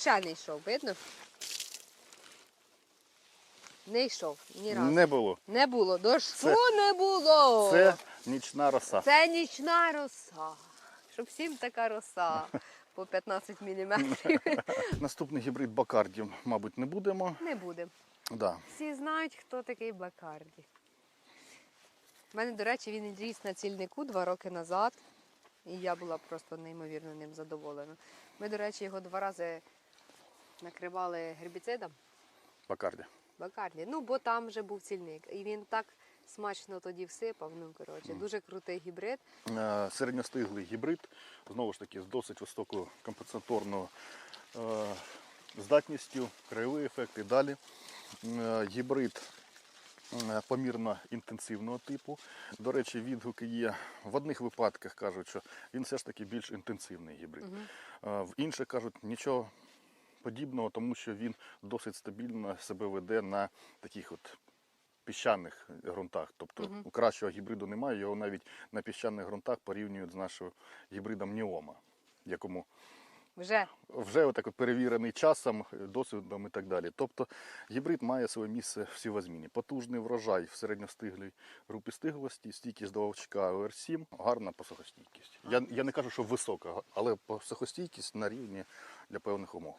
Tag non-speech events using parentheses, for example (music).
взагалі не йшов, видно? Не йшов ні разу. Не було. Не було. Дощу Це- не було. Це нічна роса. Це нічна роса. Щоб всім така роса (laughs) по 15 мм. (laughs) Наступний гібрид Бакарді, мабуть, не будемо. Не буде. Да. Всі знають, хто такий Бакарді. У мене, до речі, він ріс на цільнику два роки назад, і я була просто неймовірно ним задоволена. Ми, до речі, його два рази накривали гербіцидом Бакарді. Бакарді. Ну, бо там вже був цільник. І він так смачно тоді всипав. Ну, коротше, дуже крутий гібрид. Е, Середньостиглий гібрид, знову ж таки, з досить високою компенсаторною е, здатністю, краєвий ефект і далі. Е, Гібрид помірно інтенсивного типу. До речі, відгуки є в одних випадках кажуть, що він все ж таки більш інтенсивний гібрид. Е, В інших кажуть, нічого подібного, тому що він досить стабільно себе веде на таких от піщаних ґрунтах. Тобто у кращого гібриду немає, його навіть на піщаних ґрунтах порівнюють з нашим гібридом Ніома, якому Вже вже отак от перевірений часом, досвідом і так далі. Тобто гібрид має своє місце в сівозміні. Потужний врожай в середньостиглій групі стиглості, стійкість до вовчка ОР7, гарна посухостійкість. Я, я не кажу, що висока, але посухостійкість на рівні для певних умов.